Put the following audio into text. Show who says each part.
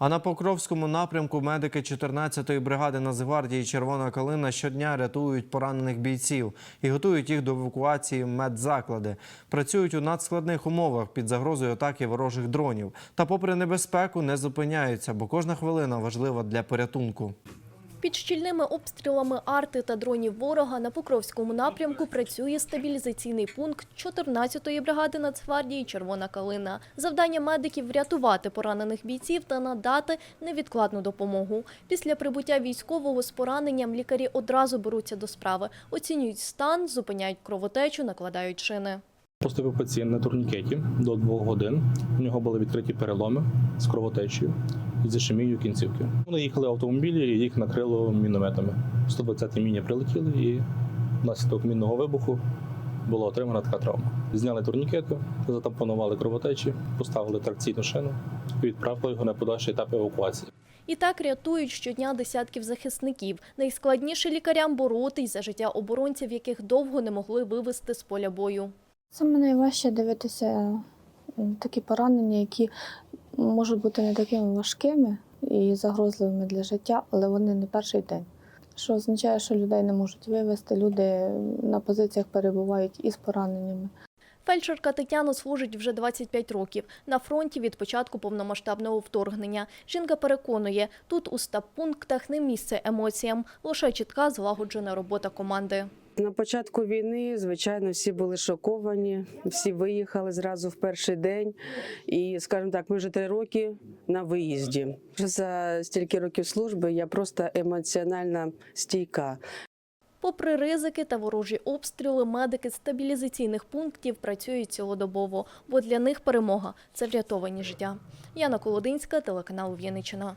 Speaker 1: А на Покровському напрямку медики 14-ї бригади Нацгвардії Червона калина щодня рятують поранених бійців і готують їх до евакуації медзаклади. Працюють у надскладних умовах під загрозою атаки ворожих дронів. Та, попри небезпеку, не зупиняються, бо кожна хвилина важлива для порятунку.
Speaker 2: Під щільними обстрілами арти та дронів ворога на Покровському напрямку працює стабілізаційний пункт 14-ї бригади Нацгвардії Червона калина. Завдання медиків врятувати поранених бійців та надати невідкладну допомогу. Після прибуття військового з пораненням лікарі одразу беруться до справи, оцінюють стан, зупиняють кровотечу, накладають шини.
Speaker 3: Поступив пацієнт на турнікеті до двох годин. У нього були відкриті переломи з кровотечею і з ішемією кінцівки. Вони їхали в автомобілі і їх накрило мінометами. 120-ті міні прилетіли і внаслідок мінного вибуху була отримана така травма. Зняли турнікети, затампонували кровотечі, поставили тракційну шину і відправили його на подальший етап евакуації.
Speaker 2: І так рятують щодня десятків захисників. Найскладніше лікарям боротись за життя оборонців, яких довго не могли вивести з поля бою.
Speaker 4: Саме найважче дивитися такі поранення, які можуть бути не такими важкими і загрозливими для життя, але вони не перший день. Що означає, що людей не можуть вивезти, люди на позиціях перебувають із пораненнями.
Speaker 2: Фельдшерка Тетяна служить вже 25 років на фронті від початку повномасштабного вторгнення. Жінка переконує, тут у стаб-пунктах не місце емоціям, лише чітка злагоджена робота команди.
Speaker 5: На початку війни, звичайно, всі були шоковані, всі виїхали зразу в перший день. І, скажімо так, ми вже три роки на виїзді. За стільки років служби я просто емоціонально стійка.
Speaker 2: Попри ризики та ворожі обстріли, медики стабілізаційних пунктів працюють цілодобово, бо для них перемога це врятовані життя. Яна Колодинська, телеканал В'яничина.